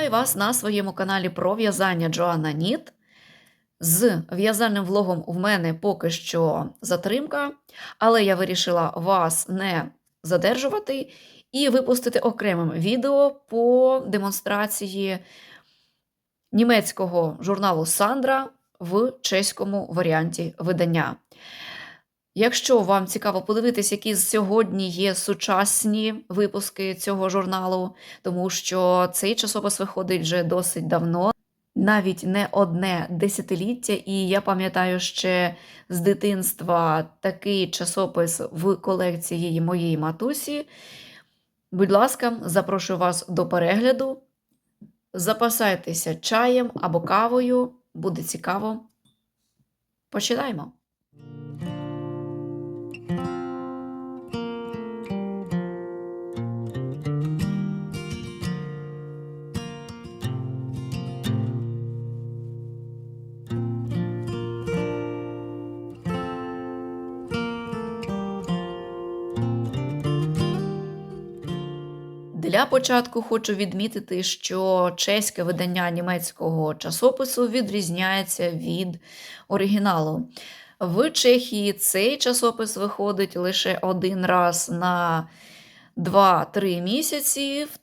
Вітаю вас на своєму каналі про в'язання Джоанна Ніт. З в'язальним влогом в мене поки що затримка, але я вирішила вас не задержувати і випустити окремим відео по демонстрації німецького журналу Сандра в чеському варіанті видання. Якщо вам цікаво подивитись, які сьогодні є сучасні випуски цього журналу, тому що цей часопис виходить вже досить давно, навіть не одне десятиліття, і я пам'ятаю ще з дитинства такий часопис в колекції моєї матусі. Будь ласка, запрошую вас до перегляду. Запасайтеся чаєм або кавою, буде цікаво. Починаємо. Для початку хочу відмітити, що чеське видання німецького часопису відрізняється від оригіналу. В Чехії цей часопис виходить лише один раз на 2-3 місяці, в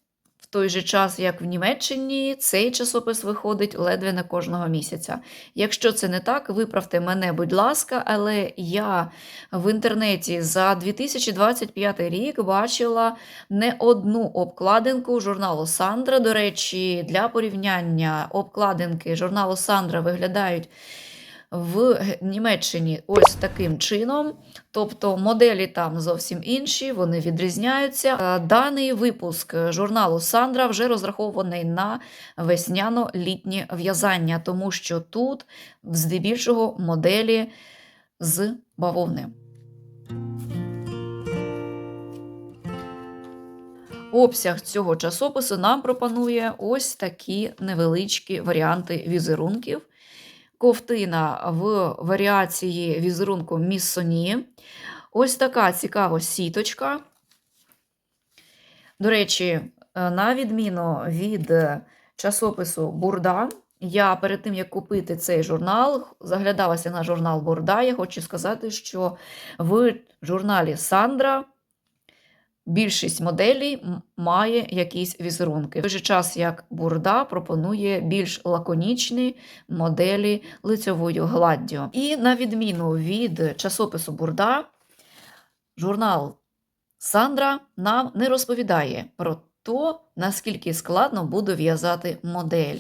той же час, як в Німеччині, цей часопис виходить ледве не кожного місяця. Якщо це не так, виправте мене, будь ласка, але я в інтернеті за 2025 рік бачила не одну обкладинку журналу Сандра. До речі, для порівняння обкладинки журналу Сандра виглядають в Німеччині ось таким чином. Тобто моделі там зовсім інші, вони відрізняються. Е, Даний випуск журналу Сандра вже розрахований на весняно-літнє в'язання, тому що тут здебільшого моделі з бавовни. Обсяг цього часопису нам пропонує ось такі невеличкі варіанти візерунків. Ковтина в варіації візерунку Міссоні. Ось така цікава сіточка. До речі, е, на відміну від часопису Бурда, я перед тим, як купити цей журнал, заглядалася на журнал Бурда. Я хочу сказати, що в журналі Сандра. Більшість моделей має якісь візерунки. В той же час, як бурда пропонує більш лаконічні моделі лицьовою гладдю. І на відміну від часопису бурда, журнал Сандра нам не розповідає про то, наскільки складно буде в'язати модель.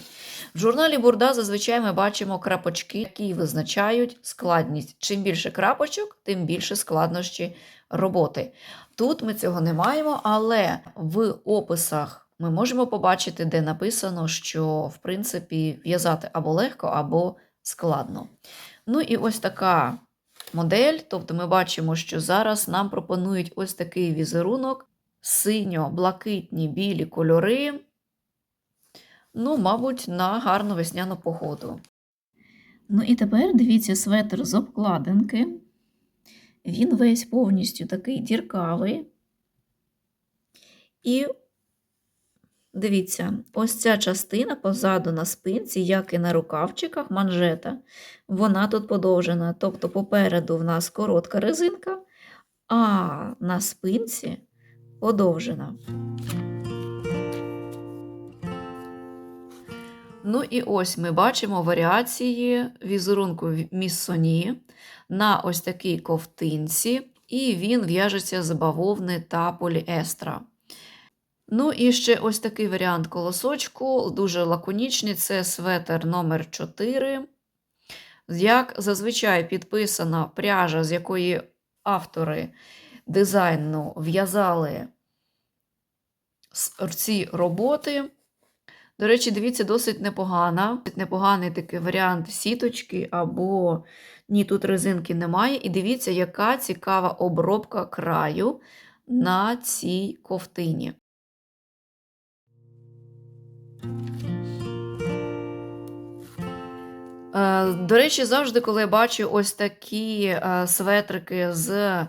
В журналі Бурда зазвичай ми бачимо крапочки, які визначають складність. Чим більше крапочок, тим більше складнощі роботи. Тут ми цього не маємо, але в описах ми можемо побачити, де написано, що, в принципі, в'язати або легко, або складно. Ну і ось така модель. Тобто ми бачимо, що зараз нам пропонують ось такий візерунок, синьо-блакитні білі кольори. Ну, мабуть, на гарну весняну погоду. Ну і тепер дивіться светр з обкладинки. Він весь повністю такий діркавий. І дивіться, ось ця частина позаду на спинці, як і на рукавчиках манжета, вона тут подовжена. Тобто, попереду в нас коротка резинка, а на спинці подовжена. Ну і ось ми бачимо варіації візерунку міссоні на ось такій ковтинці, і він в'яжеться з бавовни та поліестра. Ну, і ще ось такий варіант колосочку, дуже лаконічний це светер номер 4 Як зазвичай підписана пряжа, з якої автори дизайну в'язали ці роботи. До речі, дивіться, досить непогана. Непоганий такий варіант сіточки, або ні, тут резинки немає. І дивіться, яка цікава обробка краю на цій ковтині. Е, до речі, завжди, коли я бачу ось такі е, светрики з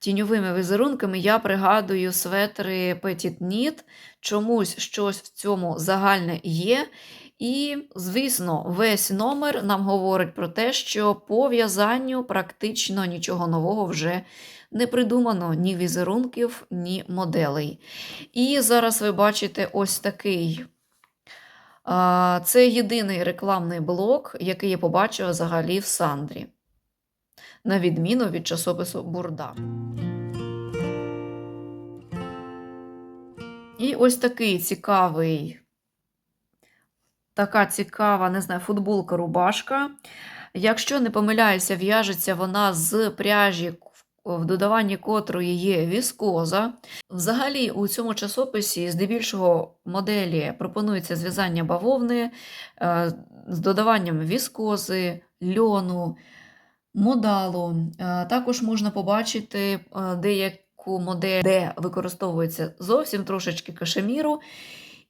тіньовими візерунками, я пригадую светри Petit Knit. Чомусь щось в цьому загальне є. І, звісно, весь номер нам говорить про те, що по в'язанню практично нічого нового вже не придумано ні візерунків, ні моделей. І зараз ви бачите ось такий. Це єдиний рекламний блок, який я побачила взагалі в Сандрі, на відміну від часопису Бурда. І ось такий цікавий, така цікава, не знаю, футболка-рубашка. Якщо не помиляюся, в'яжеться вона з пряжі, в додаванні котрої є віскоза. Взагалі, у цьому часописі здебільшого моделі пропонується зв'язання бавовни е, з додаванням віскози, льону, модалу. Е, Також можна побачити е, деяку модель, де використовується зовсім трошечки кашеміру.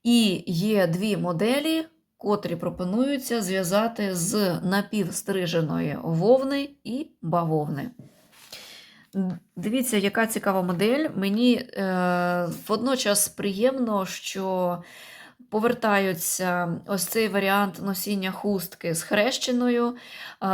І є дві моделі, котрі пропонуються зв'язати з напівстриженої вовни і бавовни. Дивіться, яка цікава модель. Мені е, водночас приємно, що повертаються ось цей варіант носіння хустки з хрещеною.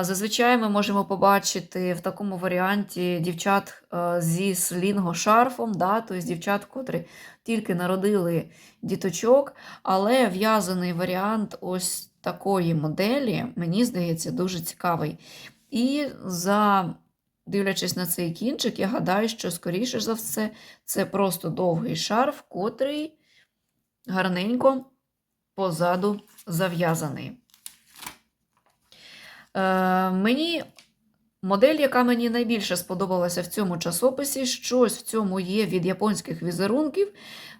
Зазвичай ми можемо побачити в такому варіанті дівчат зі слінго-шарфом, да, тобто дівчат, котрі тільки народили діточок, але в'язаний варіант ось такої моделі, мені здається, дуже цікавий. І за Дивлячись на цей кінчик, я гадаю, що, скоріше за все, це просто довгий шарф, котрий гарненько позаду зав'язаний. Е, Мені модель, яка мені найбільше сподобалася в цьому часописі, щось в цьому є від японських візерунків.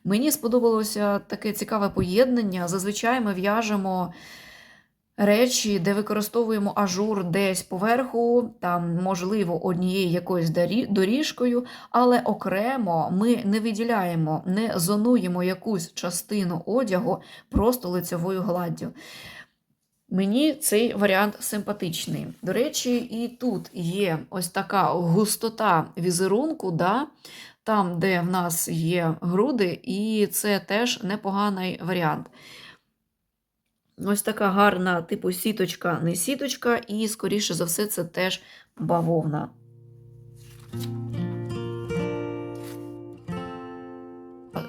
Мені сподобалося таке цікаве поєднання. Зазвичай ми в'яжемо речі, де використовуємо ажур десь поверху, там, можливо, однією якоюсь доріжкою, але окремо ми не виділяємо, не зонуємо якусь частину одягу просто лицевою гладдю. Мені цей варіант симпатичний. До речі, і тут є ось така густота візерунку, да, там, де в нас є груди, і це теж непоганий варіант. Ось така гарна, типу сіточка, не сіточка, і, скоріше за все, це теж бавовна.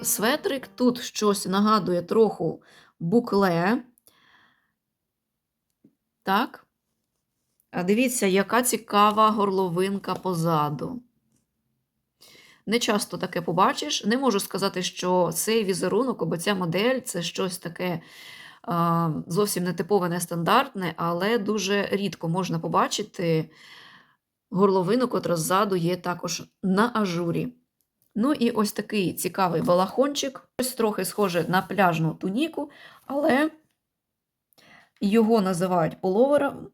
Светрик тут щось нагадує трохи букле. Так. А дивіться, яка цікава горловинка позаду. Не часто таке побачиш. Не можу сказати, що цей візерунок або ця модель це щось таке зовсім не типове, нестандартне, але дуже рідко можна побачити горловину, котра ззаду є також на ажурі. Ну і ось такий цікавий балахончик, ось трохи схоже на пляжну туніку, але його називають пуловером.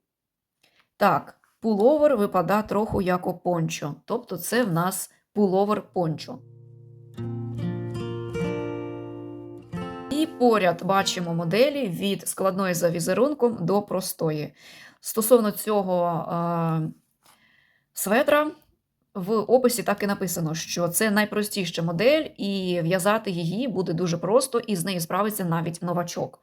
Так, пуловер випадає трохи як пончо, тобто це в нас пуловер пончо. І поряд бачимо моделі від складної за візерунком до простої. Стосовно цього е, светра, в описі так і написано, що це найпростіша модель, і в'язати її буде дуже просто, і з нею справиться навіть новачок.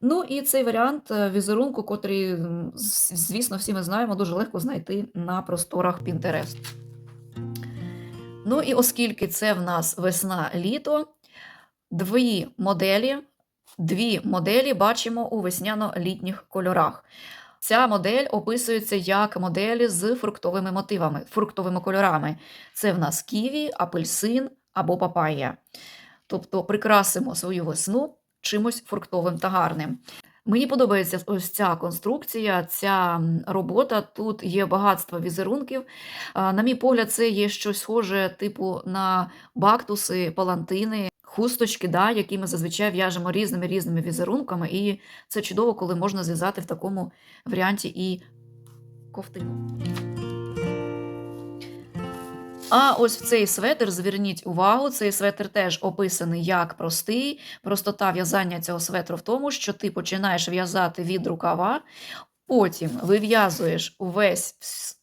Ну і цей варіант е, візерунку, котрий, звісно, всі ми знаємо, дуже легко знайти на просторах Pinterest. Ну і оскільки це в нас весна-літо, Дві моделі дві моделі бачимо у весняно-літніх кольорах. Ця модель описується як моделі з фруктовими мотивами, фруктовими кольорами. Це в нас ківі, апельсин або папайя. Тобто прикрасимо свою весну чимось фруктовим та гарним. Мені подобається ось ця конструкція, ця робота. Тут є багатство візерунків. На мій погляд, це є щось схоже, типу на бактуси, палантини хусточки, да, які ми зазвичай в'яжемо різними різними візерунками, і це чудово, коли можна зв'язати в такому варіанті і ковтину. А ось в цей светр, зверніть увагу, цей светр теж описаний як простий. Простота в'язання цього светру в тому, що ти починаєш в'язати від рукава, Потім вив'язуєш увесь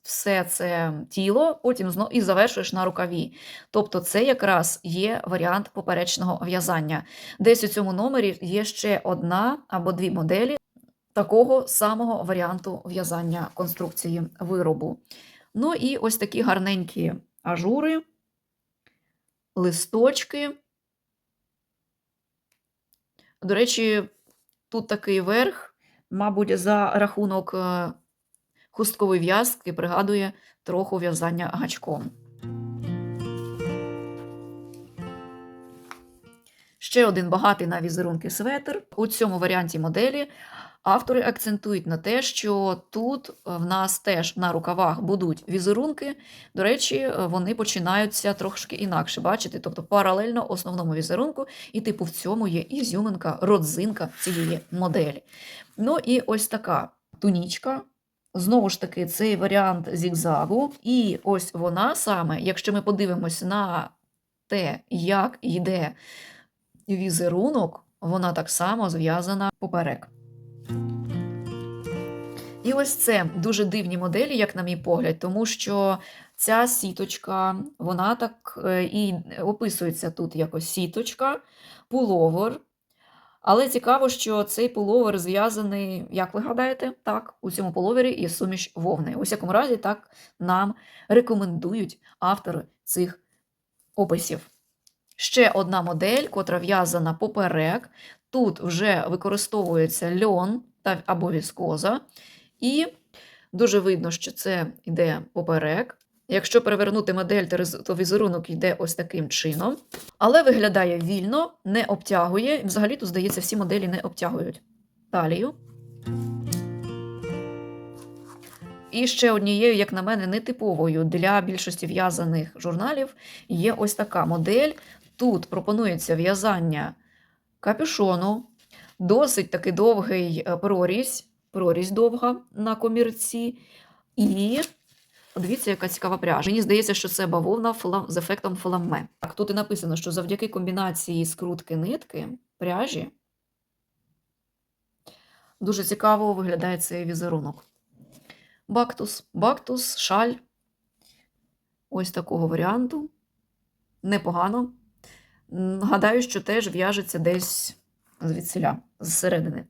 все це тіло, потім знов і завершуєш на рукаві. Тобто, це якраз є варіант поперечного в'язання. Десь у цьому номері є ще одна або дві моделі такого самого варіанту в'язання конструкції виробу. Ну і ось такі гарненькі ажури, листочки. До речі, тут такий верх, мабуть, за рахунок е, хусткової в'язки пригадує трохи в'язання гачком. Ще один багатий на візерунки светр. У цьому варіанті моделі автори акцентують на те, що тут е, в нас теж на рукавах будуть візерунки. До речі, е, вони починаються трошки інакше, бачите? Тобто паралельно основному візерунку, і типу в цьому є ізюминка, родзинка цієї моделі. Ну і ось така тунічка. Знову ж таки, цей варіант зігзагу. І ось вона саме, якщо ми подивимось на те, як йде візерунок, вона так само зв'язана поперек. І ось це дуже дивні моделі, як на мій погляд, тому що ця сіточка, вона так е, і описується тут якось сіточка, пуловер. Але цікаво, що цей пуловер зв'язаний, як ви гадаєте, так, у цьому пуловері є суміш вовни. У всякому разі, так нам рекомендують автори цих описів. Ще одна модель, котра в'язана поперек. Тут вже використовується льон та або віскоза, і дуже видно, що це йде поперек. Якщо перевернути модель, то візерунок йде ось таким чином. Але виглядає вільно, не обтягує. Взагалі, тут, здається, всі моделі не обтягують талію. І ще однією, як на мене, нетиповою для більшості в'язаних журналів є ось така модель. Тут пропонується в'язання капюшону, досить таки довгий е, прорізь, прорізь довга на комірці. І подивіться, яка цікава пряжа. Мені здається, що це бавовна з ефектом фламе. Так, тут і написано, що завдяки комбінації скрутки нитки пряжі дуже цікаво виглядає цей візерунок. Бактус, бактус, шаль. Ось такого варіанту. Непогано. Гадаю, що теж в'яжеться десь звідсіля, зсередини.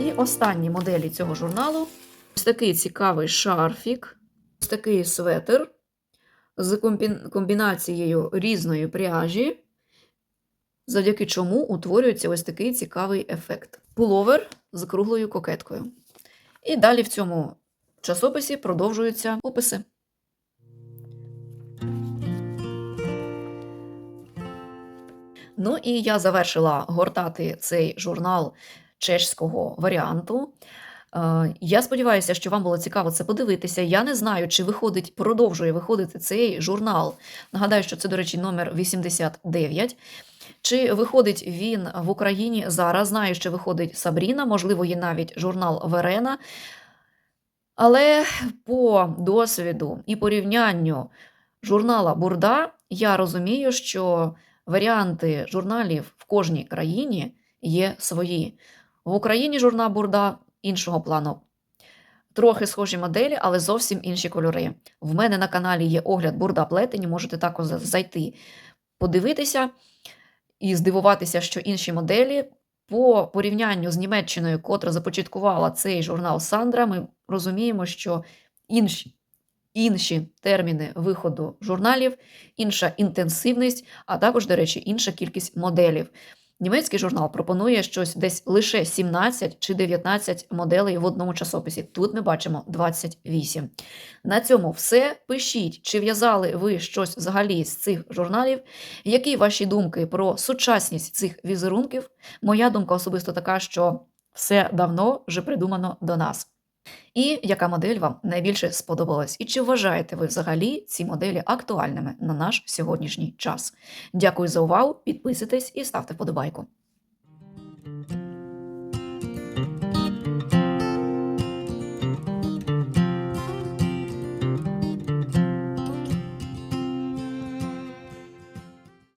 І останні моделі цього журналу ось такий цікавий шарфік, ось такий светр з комбінацією різної пряжі, завдяки чому утворюється ось такий цікавий ефект. Пуловер з круглою кокеткою. І далі в цьому часописі продовжуються описи. Ну і я завершила гортати цей журнал чешського варіанту. Е, Я сподіваюся, що вам було цікаво це подивитися. Я не знаю, чи виходить, продовжує виходити цей журнал. Нагадаю, що це, до речі, номер 89. Чи виходить він в Україні зараз? Знаю, що виходить Сабріна, можливо, є навіть журнал Верена. Але по досвіду і порівнянню журнала Бурда я розумію, що варіанти журналів в кожній країні є свої. В Україні журнал Бурда іншого плану. Трохи схожі моделі, але зовсім інші кольори. В мене на каналі є огляд Бурда плетені, можете також зайти, подивитися і здивуватися, що інші моделі по порівнянню з Німеччиною, котра започаткувала цей журнал Сандра, ми розуміємо, що інші, інші терміни виходу журналів, інша інтенсивність, а також, до речі, інша кількість моделів. Німецький журнал пропонує щось десь лише 17 чи 19 моделей в одному часописі. Тут ми бачимо 28. На цьому все. Пишіть, чи в'язали ви щось взагалі з цих журналів, які ваші думки про сучасність цих візерунків? Моя думка особисто така, що все давно вже придумано до нас. І яка модель вам найбільше сподобалась? І чи вважаєте ви взагалі ці моделі актуальними на наш сьогоднішній час? Дякую за увагу, підписуйтесь і ставте вподобайку.